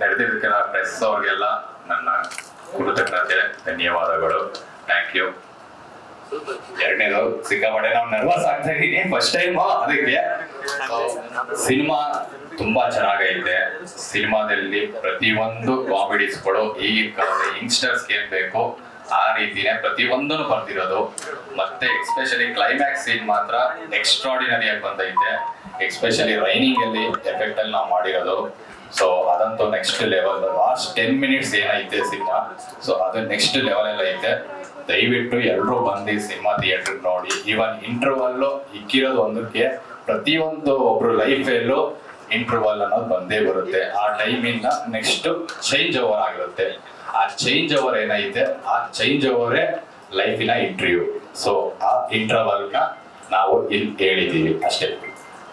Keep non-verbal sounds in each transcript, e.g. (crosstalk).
ನಡೆದಿದ್ದಕ್ಕೆ press ಅವ್ರಿಗೆಲ್ಲ ನನ್ನ ಕೃತಜ್ಞತೆ, ಧನ್ಯವಾದಗಳು. ಥ್ಯಾಂಕ್ ಯು ಎರಡನೇದು, ಸಿಕ್ಕಾಪಟ್ಟೆ ನಾವು ನರ್ವಸ್ ಆಗ್ತಾ ಇದೀನಿ. ಫಸ್ಟ್ ಟೈಮ್ ಅದಕ್ಕೆ. ಸಿನಿಮಾ ತುಂಬಾ ಚೆನ್ನಾಗೈತೆ ಸಿನಿಮಾದಲ್ಲಿ ಪ್ರತಿಯೊಂದು ಕಾಮಿಡೀಸ್ಗಳು ಈಗಿನ ಕಾಲದ ಯಂಗ್ಸ್ಟರ್ಸ್ ಏನ್ ಬೇಕು. ಆ ರೀತಿನೇ ಪ್ರತಿಯೊಂದನ್ನು ಬರ್ತಿರೋದು ಮತ್ತೆ ಎಕ್ಸ್ಪೆಷಲಿ ಕ್ಲೈಮ್ಯಾಕ್ಸ್ ಸೀನ್ ಮಾತ್ರ ಎಕ್ಸ್ಟ್ರಾಡಿನರಿ ಆಗಿ ಬಂದೈತೆ. ಎಕ್ಸ್ಪೆಷಲಿ ರೈನಿಂಗ್ ಅಲ್ಲಿ ಎಫೆಕ್ಟ್ ಅಲ್ಲಿ ನಾವು ಮಾಡಿರೋದು. ಸೊ ಅದಂತೂ next level last ten minutes ಏನೈತೆ ಸಿನಿಮಾ? ಸೊ ಅದು ನೆಕ್ಸ್ಟ್ ಲೆವೆಲ್ ಎಲ್ಲ ಐತೆ. ದಯವಿಟ್ಟು ಎಲ್ಲರೂ ಬಂದು ಸಿನಿಮಾ ಥಿಯೇಟರ್ ನೋಡಿ. ಇವನ್ ಇಂಟರ್ವಲ್ ಇಕ್ಕಿರೋದು ಒಂದಕ್ಕೆ ಪ್ರತಿಯೊಂದು ಒಬ್ರು ಲೈಫಲ್ಲೂ ಇಂಟರ್ವಲ್ ಅನ್ನೋದು ಬಂದೇ ಬರುತ್ತೆ. ಆ ಟೈಮಿಂದ ನೆಕ್ಸ್ಟ್ ಚೇಂಜ್ ಓವರ್ ಆಗಿರುತ್ತೆ. ಆ ಚೇಂಜ್ ಓವರ್ ಏನೈತೆ ಆ ಚೇಂಜ್ ಓವರೇ ಲೈಫಿನ ಇಂಟರ್ವ್ಯೂ ಸೊ ಆ ಇಂಟರ್ವಲ್ನ ನಾವು ಇಲ್ಲಿ ಹೇಳಿದೀವಿ ಅಷ್ಟೇ.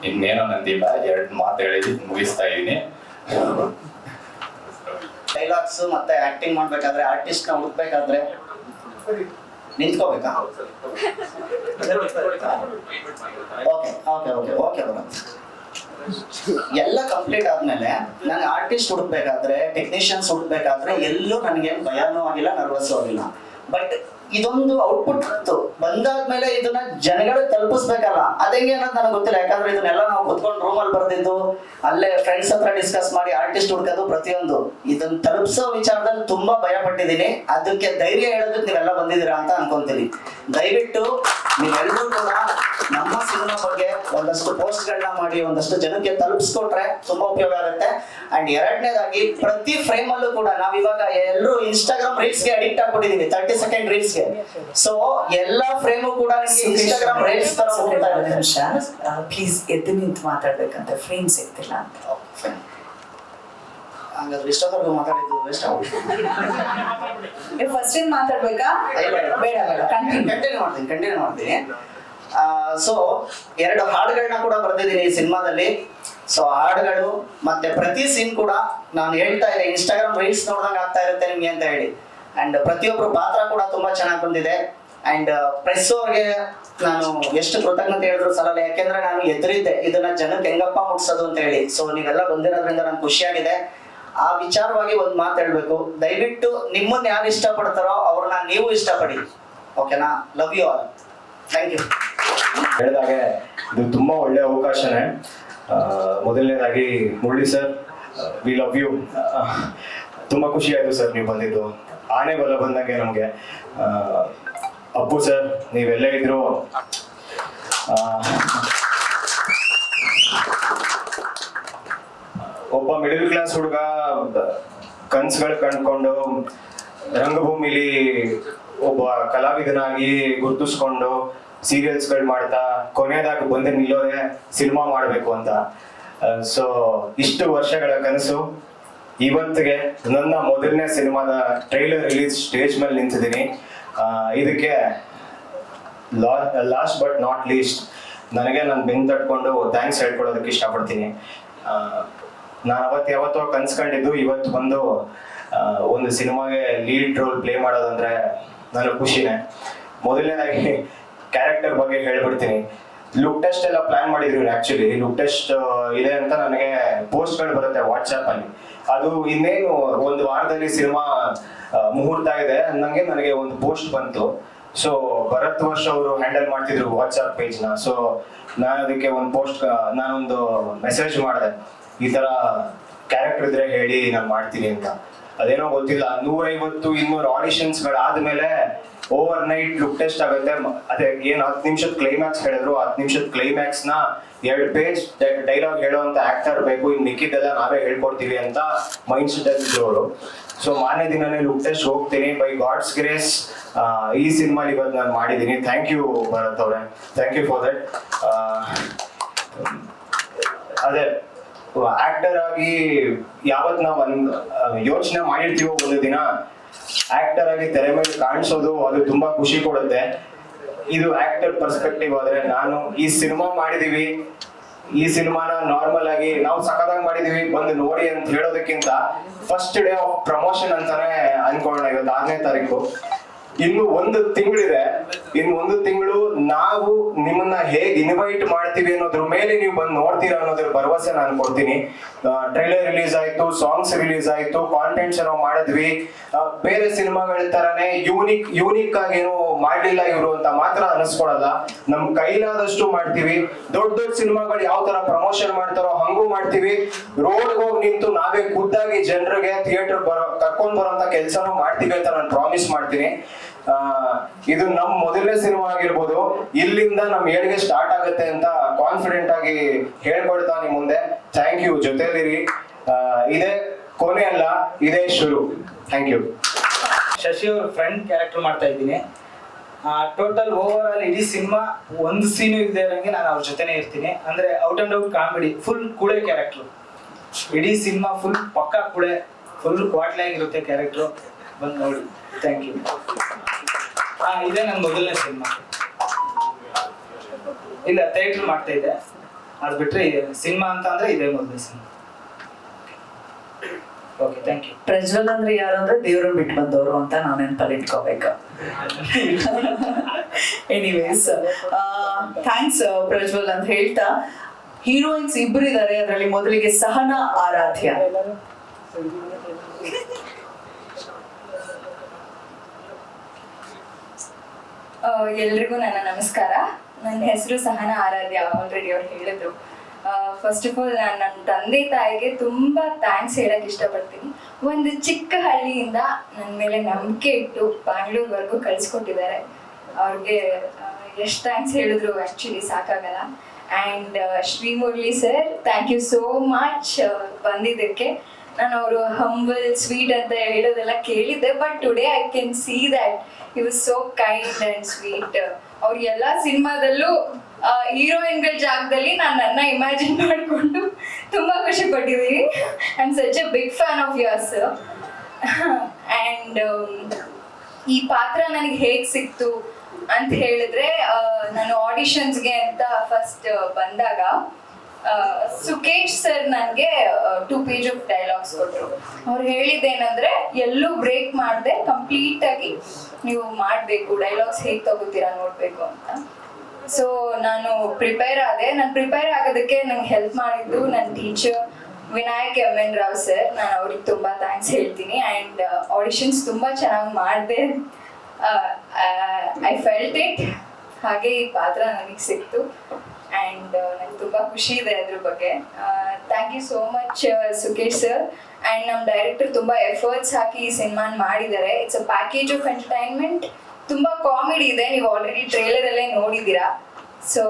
ಇನ್ನೇನೋ ನಂದಿಲ್ಲ, ಎರಡು ಮಾತು ಹೇಳಿದ್ದು ಮುಗಿಸ್ತಾ ಇದ್ದೀನಿ. ಡೈಲಾಗ್ಸ್ ಮತ್ತೆ ಆಕ್ಟಿಂಗ್ ಮಾಡ್ಬೇಕಾದ್ರೆ ಆರ್ಟಿಸ್ಟ್ನ ಹುಡುಕ್ಬೇಕಾದ್ರೆ ನಿಂತ್ಕೋಬೇಕಾ? ಓಕೆ ಓಕೆ ಓಕೆ ಓಕೆ ಎಲ್ಲ ಕಂಪ್ಲೀಟ್ ಆದ್ಮೇಲೆ ನಾನು ಆರ್ಟಿಸ್ಟ್ ಹುಡುಕ್ಬೇಕಾದ್ರೆ ಟೆಕ್ನಿಷಿಯನ್ಸ್ ಹುಡುಕ್ಬೇಕಾದ್ರೆ ಎಲ್ಲೂ ನನಗೇನು ಭಯನೂ ಆಗಿಲ್ಲ ನರ್ವಸ್ ಆಗಿಲ್ಲ. ಬಟ್ ಇದೊಂದು ಔಟ್ಪುಟ್ ಬಂದಾದ್ಮೇಲೆ ಇದನ್ನ ಜನಗಳಿಗೆ ತಲುಪಿಸ್ಬೇಕಲ್ಲ. ಅದಂಗೆ ಅನ್ನೋದು ನನಗೆ ಗೊತ್ತಿಲ್ಲ. ಯಾಕಂದ್ರೆ ಇದನ್ನೆಲ್ಲ ನಾವು ಕುತ್ಕೊಂಡು ರೂಮಲ್ಲಿ ಬರ್ದಿದ್ದು, ಅಲ್ಲೇ ಫ್ರೆಂಡ್ಸ್ ಹತ್ರ ಡಿಸ್ಕಸ್ ಮಾಡಿ ಆರ್ಟಿಸ್ಟ್ ಹುಡ್ಕೋದು ಪ್ರತಿಯೊಂದು. ಇದನ್ನ ತಲುಪಿಸೋ ವಿಚಾರದಲ್ಲಿ ತುಂಬಾ ಭಯ ಪಟ್ಟಿದ್ದೀನಿ ಅದಕ್ಕೆ ಧೈರ್ಯ ಹೇಳೋದಕ್ಕೆ ನೀವೆಲ್ಲ ಬಂದಿದ್ದೀರಾ ಅಂತ ಅನ್ಕೊಂತೀನಿ. ದಯವಿಟ್ಟು ನೀವೆಲ್ಲರೂ ಕೂಡ ನಮ್ಮ ಸಿನಿಮಾ ಬಗ್ಗೆ ಒಂದಷ್ಟು ಪೋಸ್ಟ್ಗಳನ್ನ ಮಾಡಿ, ಒಂದಷ್ಟು ಜನಕ್ಕೆ ತಲುಪಿಸ್ಕೊಟ್ರೆ ತುಂಬಾ ಉಪಯೋಗ ಆಗುತ್ತೆ. ಅಂಡ್ ಎರಡನೇದಾಗಿ ಪ್ರತಿ ಫ್ರೇಮ್ ಅಲ್ಲೂ ಕೂಡ ನಾವಿವಾಗ ಎಲ್ಲರೂ ಇನ್ಸ್ಟಾಗ್ರಾಮ್ ರೀಲ್ಸ್ಗೆ ಅಡಿಕ್ಟ್ ಆಗ್ಬಿಟ್ಟಿದೀವಿ. ತರ್ಟಿ ಸೆಕೆಂಡ್ ರೀಲ್ಸ್ ಗೆ ಸೊ ಎಲ್ಲ ಫ್ರೇಮು ಕೂಡ ಇನ್ಸ್ಟಾಗ್ರಾಮ್ ರೀಲ್ಸ್ ತರ ಹೋಗ್ತಾ ಇದೆ. ನಿಮಿಷ ಪ್ಲೀಸ್ ಎದ್ದು ನಿಂತು ಮಾತಾಡ್ಬೇಕಂತ. ಫ್ರೇಮ್ ಸಿಗ್ತಿಲ್ಲ ಅಂತ. ಹಂಗಾದ್ರೆ ಇಷ್ಟೊತ್ತವರೆಗೂ ಮಾತಾಡಿದ್ದು ವೇಸ್ಟ್ ಆಗ್ಬಿಟ್ಟು ಫಸ್ಟ್ ಏನ್ ಮಾತಾಡ್ಬೇಕಾ? ಬೇಡ ಕಂಟಿನ್ಯೂ ಮಾಡ್ತೀನಿ ಕಂಟಿನ್ಯೂ ಮಾಡ್ತೀನಿ. ಸೊ ಎರಡು ಹಾಡುಗಳನ್ನ ಕೂಡ ಬರೆದಿದ್ದೀನಿ ಈ ಸಿನಿಮಾದಲ್ಲಿ. ಸೊ ಹಾಡುಗಳು ಮತ್ತೆ ಪ್ರತಿ ಸೀನ್ ಕೂಡ ನಾನು ಹೇಳ್ತಾ ಇದ್ದೆ ಇನ್ಸ್ಟಾಗ್ರಾಮ್ ರೀಲ್ಸ್ ನೋಡ್ದಂಗೆ ಆಗ್ತಾ ಇರುತ್ತೆ ನಿಮ್ಗೆ ಅಂತ ಹೇಳಿ. ಅಂಡ್ ಪ್ರತಿಯೊಬ್ಬರು ಪಾತ್ರ ಕೂಡ ತುಂಬಾ ಚೆನ್ನಾಗಿ ಬಂದಿದೆ. ಅಂಡ್ ಪ್ರೆಸ್ ಅವ್ರಿಗೆ ನಾನು ಎಷ್ಟು ಕೃತಜ್ಞತೆ ಹೇಳಿದ್ರು ಸಲಲ್ಲ ಯಾಕೆಂದ್ರೆ ನಾನು ಎದುರಿದ್ದೆ. ಇದನ್ನ ಜನಕ್ಕೆ ಹೆಂಗಪ್ಪ ಮುಟ್ಸೋದು ಅಂತ ಹೇಳಿ. ಸೊ ನೀವೆಲ್ಲ ಬಂದಿರೋದ್ರಿಂದ ನಂಗೆ ಖುಷಿಯಾಗಿದೆ. ಆ ವಿಚಾರವಾಗಿ ಒಂದು ಮಾತು ಹೇಳ್ಬೇಕು. ದಯವಿಟ್ಟು ನಿಮ್ಮನ್ನ ಯಾರು ಇಷ್ಟಪಡ್ತಾರೋ ಅವ್ರನ್ನ ನೀವು ಇಷ್ಟಪಡಿ. ಓಕೆನಾ love you all thank you ಹೇಳಿದಾಗೆ ಇದು ತುಂಬಾ ಒಳ್ಳೆ ಅವಕಾಶನೇ. ಮೊದಲನೇದಾಗಿ Murali sir we love you ತುಂಬಾ ಖುಷಿ ಆಯ್ತು ಸರ್ ನೀವು ಬಂದಿದ್ದು. ಆನೆ ಬಲ ಬಂದಂಗೆ ನಮಗೆ ಅಪ್ಪು ಸರ್, ನೀವೆಲ್ಲೇ ಇದ್ರು. ಒಬ್ಬ ಮಿಡಲ್ ಕ್ಲಾಸ್ ಹುಡುಗ, ಕನ್ಸುಗಳು ಕಂಡ್ಕೊಂಡು ರಂಗಭೂಮಿಲಿ ಒಬ್ಬ ಕಲಾವಿದನಾಗಿ ಗುರುತಿಸ್ಕೊಂಡು ಸೀರಿಯಲ್ಸ್ಗಳು ಮಾಡ್ತಾ, ಕೊನೆಯದಾಗ ಬಂದು ನಿಲ್ಲೋರೆ ಸಿನಿಮಾ ಮಾಡಬೇಕು ಅಂತ. ಸೊ ಇಷ್ಟು ವರ್ಷಗಳ ಕನಸು. ಇವತ್ತಿಗೆ ನನ್ನ ಮೊದಲನೇ ಸಿನಿಮಾದ ಟ್ರೈಲರ್ ರಿಲೀಸ್ ಸ್ಟೇಜ್ ಮೇಲೆ ನಿಂತಿದ್ದೀನಿ. ಇದಕ್ಕೆ ಲಾಸ್ಟ್ ಬಟ್ ನಾಟ್ ಲೀಸ್ಟ್ ನನಗೆ ನಾನು ಬೆನ್ ತಟ್ಕೊಂಡು ಥ್ಯಾಂಕ್ಸ್ ಹೇಳ್ಕೊಡೋದಕ್ಕೆ ಇಷ್ಟಪಡ್ತೀನಿ. ನಾನು ಅವತ್ತು ಯಾವತ್ತೋ ಕನ್ಸ್ಕೊಂಡಿದ್ದು ಇವತ್ತು ಬಂದು ಒಂದು ಸಿನಿಮಾಗೆ ಲೀಡ್ ರೋಲ್ ಪ್ಲೇ ಮಾಡೋದಂದ್ರೆ ನನಗೆ ಖುಷಿನೇ. ಮೊದಲನೇದಾಗಿ ಕ್ಯಾರೆಕ್ಟರ್ ಬಗ್ಗೆ ಹೇಳ್ಬಿಡ್ತೀನಿ. ಲುಕ್ ಟೆಸ್ಟ್ ಎಲ್ಲ ಪ್ಲಾನ್ ಮಾಡಿದ್ರು ಆಕ್ಚುಲಿ. ಲುಕ್ ಟೆಸ್ಟ್ ಇದೆ ಅಂತ ನನಗೆ ಪೋಸ್ಟ್ಗಳು ಬರುತ್ತೆ ವಾಟ್ಸ್ಆಪ್ ಅಲ್ಲಿ ಅದು ಇನ್ನೇನು, ಒಂದು ವಾರದಲ್ಲಿ ಸಿನಿಮಾ ಮುಹೂರ್ತ ಇದೆ ಅನ್ನಂಗೆ ನನಗೆ ಒಂದು ಪೋಸ್ಟ್ ಬಂತು. ಸೊ ಭರತ್ ವರ್ಷ ಅವರು ಹ್ಯಾಂಡಲ್ ಮಾಡ್ತಿದ್ರು ವಾಟ್ಸ್ಆಪ್ ಪೇಜ್ನ ಸೊ ನಾನು ಅದಕ್ಕೆ ಒಂದು ಪೋಸ್ಟ್ ನಾನೊಂದು ಮೆಸೇಜ್ ಮಾಡಿದೆ. ಈ ತರ ಕ್ಯಾರೆಕ್ಟರ್ ಇದ್ರೆ ಹೇಳಿ ನಾನು ಮಾಡ್ತೀನಿ ಅಂತ. ಅದೇನೋ ಗೊತ್ತಿಲ್ಲ, ನೂರೈವತ್ತು ಇನ್ನೂರು ಆಡಿಷನ್ಸ್ಗಳಾದ್ಮೇಲೆ ಓವರ್ ನೈಟ್ ಲುಕ್ ಟೆಸ್ಟ್ ಆಗುತ್ತೆ ಅದೇ, ಏನ್ ಹತ್ತು ನಿಮಿಷದ ಕ್ಲೈಮ್ಯಾಕ್ಸ್ ಹೇಳಿದ್ರು, ಹತ್ತು ನಿಮಿಷದ ಕ್ಲೈಮ್ಯಾಕ್ಸ್ನ ಎರಡು ಪೇಜ್ ಡೈಲಾಗ್ ಹೇಳುವಂತ ಆಕ್ಟರ್ ಬೇಕು. ಇನ್ ಮಿಕ್ಕಿದ್ದೆಲ್ಲ ನಾವೇ ಹೇಳ್ಕೊಡ್ತೀವಿ ಅಂತ ಮೈಂಡ್ ಸೆಟ್ ಅಲ್ಲಿ ಅವರು. ಸೊ ಮಾನ್ಯ ದಿನನೇ ಲುಕ್ ಟೆಸ್ಟ್ ಹೋಗ್ತೀನಿ. ಬೈ ಗಾಡ್ಸ್ ಗ್ರೇಸ್ ಈ ಸಿನಿಮಾ ಇವತ್ತು ನಾನು ಮಾಡಿದ್ದೀನಿ ಥ್ಯಾಂಕ್ ಯು ಭರತ್ ಅವರೇ. ಥ್ಯಾಂಕ್ ಯು ಫಾರ್ ದಟ್ ಅದೇ ಆಕ್ಟರ್ ಆಗಿ ಯಾವತ್ ನಾವ್ ಒಂದ್ ಯೋಚನೆ ಮಾಡಿರ್ತೀವೋ ಒಂದು ದಿನ ಆಕ್ಟರ್ ಆಗಿ ತೆರೆ ಮೇಲೆ ಕಾಣಿಸೋದು ಅದು ತುಂಬಾ ಖುಷಿ ಕೊಡುತ್ತೆ. ಇದು ಆಕ್ಟರ್ ಪರ್ಸ್ಪೆಕ್ಟಿವ್ ಆದ್ರೆ ನಾನು ಈ ಸಿನಿಮಾ ಮಾಡಿದೀವಿ. ಈ ಸಿನಿಮಾನ ನಾರ್ಮಲ್ ಆಗಿ ನಾವು ಸಖತ್ತಾಗಿ ಮಾಡಿದೀವಿ. ಬಂದು ನೋಡಿ ಅಂತ ಹೇಳೋದಕ್ಕಿಂತ ಫಸ್ಟ್ ಡೇ ಆಫ್ ಪ್ರಮೋಷನ್ ಅಂತಾನೆ ಅನ್ಕೊಳ್ಳೋಣ ಇವತ್ತು ಆರನೇ ತಾರೀಕು. ಇನ್ನು ಒಂದು ತಿಂಗಳಿದೆ. ಇನ್ನು ಒಂದು ತಿಂಗಳು ನಾವು ನಿಮ್ಮನ್ನ ಹೇಗೆ ಇನ್ವೈಟ್ ಮಾಡ್ತೀವಿ ಅನ್ನೋದ್ರ ಮೇಲೆ ನೀವು ಬಂದು ನೋಡ್ತೀರಾ ಅನ್ನೋದ್ರ ಭರವಸೆ ನಾನು ಕೊಡ್ತೀನಿ. ಟ್ರೈಲರ್ ರಿಲೀಸ್ ಆಯ್ತು ಸಾಂಗ್ಸ್ ರಿಲೀಸ್ ಆಯ್ತು ಕಾಂಟೆಂಟ್ಸ್ ಏನೋ ಮಾಡಿದ್ವಿ. ಬೇರೆ ಸಿನಿಮಾಗಳ ತರನೇ ಯೂನಿಕ್ ಯೂನಿಕ್ ಆಗಿ ಏನೋ ಮಾಡ್ಲಿಲ್ಲ ಇವರು ಅಂತ ಮಾತ್ರ ಅನಿಸ್ಕೊಳಲ್ಲ. ನಮ್ ಕೈಲಾದಷ್ಟು ಮಾಡ್ತೀವಿ. ದೊಡ್ಡ ದೊಡ್ಡ ಸಿನಿಮಾಗಳು ಯಾವ ತರ ಪ್ರಮೋಷನ್ ಮಾಡ್ತಾರೋ ಹಂಗೂ ಮಾಡ್ತೀವಿ. ರೋಡ್ ಹೋಗಿ ನಿಂತು ನಾವೇ ಖುದ್ದಾಗಿ ಜನರಿಗೆ ಥಿಯೇಟರ್ ಬರೋ, ಕರ್ಕೊಂಡ್ ಬರೋಂತ ಕೆಲಸನೂ ಮಾಡ್ತೀವಿ ಅಂತ ನಾನು ಪ್ರಾಮಿಸ್ ಮಾಡ್ತೀನಿ. ಇದು ನಮ್ ಮೊದಲನೇ ಸಿನಿಮಾ ಆಗಿರ್ಬೋದು. ಇಲ್ಲಿಂದ ನಮ್ ಏಳಿಗೆ ಸ್ಟಾರ್ಟ್ ಆಗುತ್ತೆ ಅಂತ ಕಾನ್ಫಿಡೆಂಟ್ ಆಗಿ ಹೇಳ್ಕೊಳ್ತಾ ನಿಮ್ ಮುಂದೆ. ಥ್ಯಾಂಕ್ ಯು ಜೊತೆಲಿರಿ ಆ, ಇದೇ ಕೊನೆ ಅಲ್ಲ ಇದೇ ಶುರು. ಥ್ಯಾಂಕ್ ಯು ಶಶಿ ಅವ್ರ ಫ್ರೆಂಡ್ ಕ್ಯಾರೆಕ್ಟರ್ ಮಾಡ್ತಾ ಇದ್ದೀನಿ. ಟೋಟಲ್ ಓವರ್ ಆಲ್ ಇಡೀ ಸಿನಿಮಾ ಒಂದು ಸೀನು ಇಲ್ಲದೆ ಇರೋಂಗೆ ನಾನು ಅವ್ರ ಜೊತೆನೇ ಇರ್ತೀನಿ. ಅಂದ್ರೆ out and out comedy full ಕುಳೆ character ಇಡೀ ಸಿನಿಮಾ ಫುಲ್ ಪಕ್ಕಾ ಕುಳೆ ಫುಲ್ ಕ್ವಾಟ್ಲೆ ಆಗಿರುತ್ತೆ ಕ್ಯಾರೆಕ್ಟ್ರು ಬಂದು ನೋಡಿ. ಥ್ಯಾಂಕ್ ಯು ಹಾ ಇದೇ ನನ್ನ ಮೊದಲನೇ ಸಿನಿಮಾ ಇಲ್ಲ ಥಿಯೇಟರ್ ಮಾಡ್ತಾ ಇದ್ದೆ. ಅದು ಬಿಟ್ರೆ ಸಿನಿಮಾ ಅಂತ ಅಂದ್ರೆ ಇದೇ ಮೊದಲನೇ cinema okay thank you Prajwal ಅಂದ್ರೆ ಯಾರು ಅಂದ್ರೆ ದೇವ್ರನ್ನ ಬಿಟ್ಟು ಬಂದವರು ಅಂತ ನಾನು ನೆನಪಲ್ಲಿ ಇಟ್ಕೋಬೇಕು. (laughs) ಎನಿವೇಸ್ ಥ್ಯಾಂಕ್ಸ್ ಪ್ರಜ್ವಲ್ ಅಂತ ಹೇಳ್ತಾ. ಹೀರೋಯಿನ್ಸ್ ಇಬ್ರು ಇದ್ದಾರೆ ಅದರಲ್ಲಿ ಮೊದಲಿಗೆ ಸಹನಾ ಆರಾಧ್ಯ. ಎಲ್ರಿಗೂ ನನ್ನ ನಮಸ್ಕಾರ. ನನ್ನ ಹೆಸರು ಸಹನ ಆರಾಧ್ಯ ಆಲ್ರೆಡಿ ಅವ್ರು ಹೇಳಿದ್ರು. ಫಸ್ಟ್ ಆಫ್ ಆಲ್ ನಾನು ನನ್ನ ತಂದೆ ತಾಯಿಗೆ ತುಂಬಾ ಥ್ಯಾಂಕ್ಸ್ ಹೇಳಕ್ ಇಷ್ಟಪಡ್ತೀನಿ. ಒಂದು ಚಿಕ್ಕ ಹಳ್ಳಿಯಿಂದ ನನ್ನ ಮೇಲೆ ನಂಬಿಕೆ ಇಟ್ಟು ಬ್ಯಾಂಗ್ಳೂರ್ವರೆಗೂ ಕಳಿಸ್ಕೊಟ್ಟಿದ್ದಾರೆ. ಅವ್ರಿಗೆ ಎಷ್ಟು ಥ್ಯಾಂಕ್ಸ್ ಹೇಳಿದ್ರು ಆ್ಯಕ್ಚುಲಿ ಸಾಕಾಗಲ್ಲ. And Shri Murali sir thank you so much ಬಂದಿದ್ದಕ್ಕೆ. ನಾನು ಅವರು ಹಂಬಲ್ ಸ್ವೀಟ್ ಅಂತ ಹೇಳೋದೆಲ್ಲ ಕೇಳಿದ್ದೆ but today I can see that he was so kind and sweet ಅವ್ರ ಎಲ್ಲಾ ಸಿನಿಮಾದಲ್ಲೂ ಹೀರೋಯಿನ್ಗಳ ಜಾಗದಲ್ಲಿ ನಾನು ನನ್ನ ಇಮ್ಯಾಜಿನ್ (laughs) ಮಾಡಿಕೊಂಡು ತುಂಬಾ ಖುಷಿ ಪಟ್ಟಿದ್ದೀನಿ. I such a big fan of yours and ಈ ಪಾತ್ರ ನನಗೆ ಹೇಗೆ ಸಿಕ್ತು ಅಂತ ಹೇಳಿದ್ರೆ ನಾನು ಆಡಿಷನ್ಸ್ಗೆ ಅಂತ ಫಸ್ಟ್ ಬಂದಾಗ ಸುಕೇಶ್ ಸರ್ ನನಗೆ ಟೂ ಪೇಜ್ ಆಫ್ ಡೈಲಾಗ್ಸ್ ಕೊಟ್ಟರು ಅವ್ರು ಹೇಳಿದ್ದೇನೆಂದರೆ, ಎಲ್ಲೂ ಬ್ರೇಕ್ ಮಾಡದೆ ಕಂಪ್ಲೀಟ್ ಆಗಿ ನೀವು ಮಾಡಬೇಕು ಡೈಲಾಗ್ಸ್ ಹೇಗೆ ತಗೋತೀರಾ ನೋಡಬೇಕು ಅಂತ. ಸೊ ನಾನು ಪ್ರಿಪೇರ್ ಆದೆ. ನಾನು ಪ್ರಿಪೇರ್ ಆಗೋದಕ್ಕೆ ನಂಗೆ ಹೆಲ್ಪ್ ಮಾಡಿದ್ದು ನನ್ನ teacher Vinayak M N Rao sir. ನಾನು ಅವ್ರಿಗೆ ತುಂಬ ಥ್ಯಾಂಕ್ಸ್ ಹೇಳ್ತೀನಿ. ಆ್ಯಂಡ್ ಆಡಿಷನ್ಸ್ ತುಂಬ ಚೆನ್ನಾಗಿ ಮಾಡಿದೆ. ಐ ಫೆಲ್ಟ್ ಇಟ್ ಹಾಗೆ ಈ ಪಾತ್ರ ನನಗೆ ಸಿಕ್ತು. ಆ್ಯಂಡ್ ನಂಗೆ ತುಂಬ ಖುಷಿ ಇದೆ ಅದ್ರ ಬಗ್ಗೆ. Thank you so much Sukesh sir and ನಮ್ಮ ಡೈರೆಕ್ಟರ್ ತುಂಬ ಎಫರ್ಟ್ಸ್ ಹಾಕಿ ಈ ಸಿನಿಮಾನ ಮಾಡಿದ್ದಾರೆ. It's a package of entertainment ತುಂಬ ಕಾಮಿಡಿ ಇದೆ. ನೀವು ಆಲ್ರೆಡಿ ಟ್ರೇಲರಲ್ಲೇ ನೋಡಿದ್ದೀರಾ. So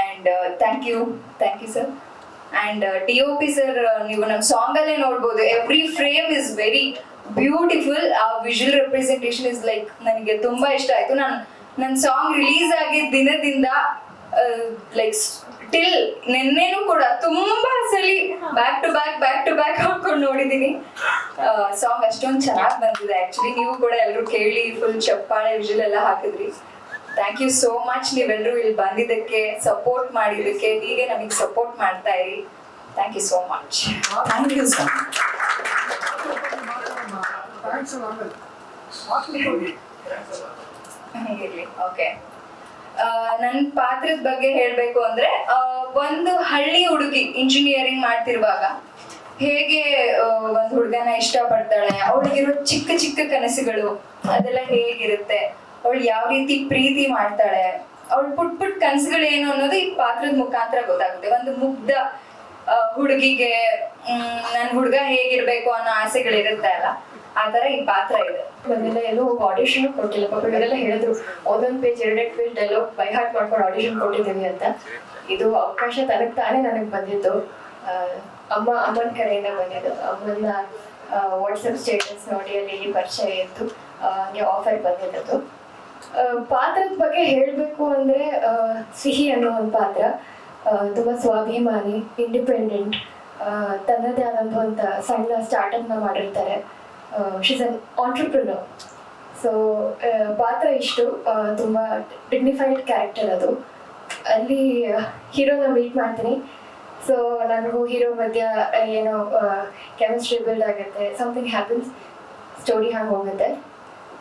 and thank you thank you sir and D O P sir ನೀವು ನಮ್ಮ ಸಾಂಗ್ ಅಲ್ಲೇ ನೋಡ್ಬೋದು. Every frame is very beautiful ಆ ವಿಜುವಲ್ ರೆಪ್ರೆಸೆಂಟೇಷನ್ ಇಸ್ ಲೈಕ್ ನನಗೆ ತುಂಬಾ ಇಷ್ಟ ಆಯ್ತು. ನಾನು ನನ್ನ ಸಾಂಗ್ ರಿಲೀಸ್ ಆಗಿದ್ದ ದಿನದಿಂದ ಲೈಕ್ ಟಿಲ್ ನಿನ್ನೆನೂ ಕೂಡ ತುಂಬಾ ಸಲಿ back to back back to back ಹಾಕೊಂಡು ನೋಡಿದೀನಿ. ಸಾಂಗ್ ಅಷ್ಟೊಂದು ಚೆನ್ನಾಗಿ ಬಂದಿದೆ ಆಕ್ಚುಲಿ ನೀವು ಕೂಡ ಎಲ್ಲರೂ ಕೇಳಿ ಫುಲ್ ಚಪ್ಪಾಳೆ ವಿಜುವಲ್ ಎಲ್ಲ ಹಾಕಿದ್ರಿ. ಥ್ಯಾಂಕ್ ಯು ಸೋ ಮಚ್ ನೀವೆಲ್ಲರೂ ಇಲ್ಲಿ ಬಂದಿದ್ದಕ್ಕೆ ಸಪೋರ್ಟ್ ಮಾಡಿದ್ದಕ್ಕೆ ಹೀಗೆ ನಮಗೆ ಸಪೋರ್ಟ್ ಮಾಡ್ತಾ ಇರಿ. Thank you so much thank you sir much okay ನನ್ನ ಪಾತ್ರದ ಬಗ್ಗೆ ಹೇಳಬೇಕು ಅಂದ್ರೆ ಒಂದು ಹಳ್ಳಿ ಹುಡುಗಿ ಇಂಜಿನಿಯರಿಂಗ್ ಮಾಡ್ತಿರುವಾಗ ಹೇಗೆ ಒಂದು ಹುಡುಗನ ಇಷ್ಟಪಡ್ತಾಳೆ, ಅವಳಿಗಿರೋ ಚಿಕ್ಕ ಚಿಕ್ಕ ಕನಸುಗಳು ಅದೆಲ್ಲ ಹೇಗಿರುತ್ತೆ, ಅವಳು ಯಾವ ರೀತಿ ಪ್ರೀತಿ ಮಾಡ್ತಾಳೆ, ಅವಳು ಪುಟ್ ಪುಟ್ ಕನಸುಗಳು ಏನು ಅನ್ನೋದು ಈ ಪಾತ್ರದ ಮುಖಾಂತರ ಗೊತ್ತಾಗುತ್ತೆ. ಒಂದು ಮುಗ್ಧ ಹುಡುಗಿಗೆ ನನ್ನ ಹುಡುಗ ಹೇಗಿರ್ಬೇಕು ಅನ್ನೋ ಆಸೆಗಳಿರುತ್ತೆ ಅಲ್ಲ ಆ ತರ ಈ ಪಾತ್ರ ಇದೆ. ಬಂದಿಲ್ಲ ಎಲ್ಲೂ ಹೋಗಿ ಆಡಿಷನ್ ಕೊಟ್ಟಿಲ್ಲ. ಪಾಪ ಇವರೆಲ್ಲ ಹೇಳಿದ್ರು ಒಂದೊಂದು ಪೇಜ್ ಎರಡೆರಡು ಪೇಜ್ ಡೈಲಾಗ್ ಬೈ ಹಾರ್ಟ್ ಮಾಡ್ಕೊಂಡು ಆಡಿಷನ್ ಕೊಟ್ಟಿದ್ದೀನಿ ಅಂತ. ಇದು ಅವಕಾಶ ತನಗ್ ತಾನೇ ನನಗೆ ಬಂದಿದ್ದು. ಅಮ್ಮ ಅಮ್ಮನ ಕಡೆಯಿಂದ ಬಂದಿದ್ದು. ಅಮ್ಮನ ವಾಟ್ಸಪ್ ಸ್ಟೇಟಸ್ ನೋಡಿ, ಅಲ್ಲಿ ಪರಿಚಯ ಇತ್ತು ನೀವು ಆಫರ್ ಬಂದಿದ್ದು ಪಾತ್ರದ ಬಗ್ಗೆ ಹೇಳಬೇಕು ಅಂದ್ರೆ ಸಿಹಿ ಅನ್ನೋ ಒಂದು ಪಾತ್ರ. ತುಂಬಾ ಸ್ವಾಭಿಮಾನಿ ಇಂಡಿಪೆಂಡೆಂಟ್ ತನ್ನದೇ ಆದಂಥ ಒಂದು ಸಣ್ಣ ಸ್ಟಾರ್ಟಪ್ನ ಮಾಡಿರ್ತಾರೆ. ಶಿಸ್ ಅನ್ ಆಂಟ್ರಪ್ರಿನರ್ ಸೊ ಪಾತ್ರ ಇಷ್ಟು ತುಂಬ ಡಿಗ್ನಿಫೈಡ್ ಕ್ಯಾರೆಕ್ಟರ್ ಅದು. ಅಲ್ಲಿ ಹೀರೋನ ಮೀಟ್ ಮಾಡ್ತೀನಿ. ಸೊ ನನಗೂ ಹೀರೋ ಮಧ್ಯ ಆ, ಏನೋ ಕೆಮಿಸ್ಟ್ರಿ ಬಿಲ್ಡ್ ಆಗುತ್ತೆ ಸಮಥಿಂಗ್ ಹ್ಯಾಪನ್ಸ್ ಸ್ಟೋರಿ ಹಾಗೆ ಹೋಗುತ್ತೆ.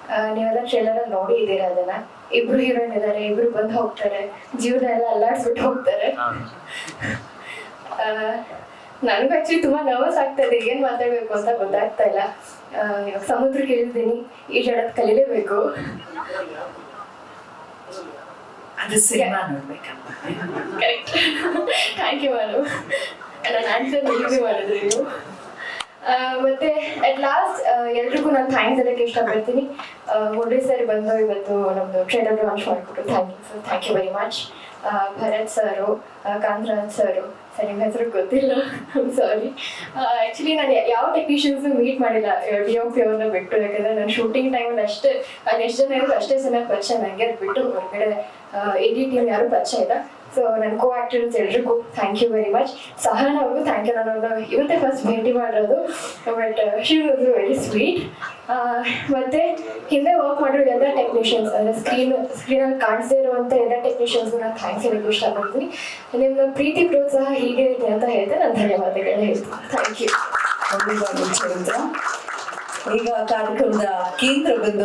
ಆ, ನೀವೆಲ್ಲ ಟ್ರೇಲರ್ ನೋಡಿ ಇದ್ದೀರಾ ಅದನ್ನ? ಇಬ್ರು ಹೀರೋಯಿನ್ ಇದ್ದಾರೆ ಇಬ್ರು ಬಂದು ಹೋಗ್ತಾರೆ. ಜೀವನ ಎಲ್ಲ ಅಲ್ಲಾಡ್ಸ್ಬಿಟ್ಟು ಹೋಗ್ತಾರೆ. (laughs) ನನಗೂ ಆಕ್ಚುಲಿ ತುಂಬಾ ನರ್ವಸ್ ಆಗ್ತಾ ಇದೆ. ಏನ್ ಮಾತಾಡ್ಬೇಕು ಅಂತ ಗೊತ್ತಾಗ್ತಾ ಇಲ್ಲ. ಸಮುದ್ರ ಕೇಳಿದ್ದೀನಿ. ಸಮುದ್ರಕ್ಕೆ ಈಜಾಡೋದ್ ಕಲೀಲೇಬೇಕು. ಅದು ಸಿನಿಮಾ ನೋಡ್ಬೇಕಮ್ಮ. ಕರೆಕ್ಟ್ ಥ್ಯಾಂಕ್ ಯು ಮಾನು ನನ್ನ ಆನ್ಸರ್ ನೀವು ಮಾಡಿದ್ರಿ ನೀವು. ಮತ್ತೆ ಅಟ್ ಲಾಸ್ಟ್ ಎಲ್ರಿಗೂ ನಾನು ಥ್ಯಾಂಕ್ಸ್ ಹೇಳಕ್ಕೆ ಇಷ್ಟಪಡ್ತೀನಿ. ಒಳ್ಳೆ ಸರಿ ಬಂದು ಇವತ್ತು ನಮ್ದು ಟ್ರೇಡರ್ ಲಾಂಚ್ ಮಾಡಿಕೊಟ್ಟು thank you sir thank you very much Bharat sir Kantharaj sir. Sir, ನಿಮ್ಮ ಹೆಸರು ಗೊತ್ತಿಲ್ಲ. ಸಾರಿ ಆ್ಯಕ್ಚುಲಿ ನಾನು ಯಾವ ಟೆಕ್ನಿಷಿಯನ್ಸ್ ಮೀಟ್ ಮಾಡಿಲ್ಲ ಡಿ ಒ ಪಿ ಅವ್ರನ್ನ ಬಿಟ್ಟು. ಯಾಕಂದ್ರೆ ನಾನು ಶೂಟಿಂಗ್ ಟೈಮಲ್ಲಿ ಅಷ್ಟೇ, ಅಲ್ಲಿ ಎಷ್ಟು ಜನ ಇದ್ರು ಅಷ್ಟೇ ಚೆನ್ನಾಗಿ ಪರಿಚಯ ನನಗೆ ಅದು ಬಿಟ್ಟು ಹೊರಗಡೆ ಎಡಿ ಟೀಮ್ ಯಾರು ಪರಿಚಯ ಇಲ್ಲ. ಸೊ ನನ್ನ ಕೋ ಆಕ್ಟರ್ಸ್ ಎಲ್ರಿಗೂ thank you very much Sahana ಅವ್ರಿಗೂ ಥ್ಯಾಂಕ್ ಯು ನಾನು ಇವತ್ತೇ ಫಸ್ಟ್ ಭೇಟಿ ಮಾಡಿರೋದು. But she was very sweet ಮತ್ತೆ ಹಿಂದೆ ವರ್ಕ್ ಮಾಡಿರೋ ಎಲ್ಲ ಟೆಕ್ನಿಷಿಯನ್ಸ್ ಅಂದರೆ ಸ್ಕ್ರೀನ್ ಸ್ಕ್ರೀನಲ್ಲಿ ಕಾಣಿಸದೇ ಇರುವಂಥ ಎಲ್ಲ ಟೆಕ್ನಿಷಿಯನ್ಸ್ಗೂ ನಾನು ಥ್ಯಾಂಕ್ಸ್ ಹೇಳಕ್ಕೆ ಇಷ್ಟಪಡ್ತೀನಿ. ನಿಮ್ಮ ಪ್ರೀತಿ, ಪ್ರೋತ್ಸಾಹ ಹೀಗೆ ಇದೆ ಅಂತ ಹೇಳ್ತಾ ನಾನು ಧನ್ಯವಾದಗಳನ್ನ ಹೇಳ್ತೀನಿ. ಥ್ಯಾಂಕ್ ಯು ಈಗ ಕಾರ್ಯಕ್ರಮದ ಕೇಂದ್ರ ಬಿಂದು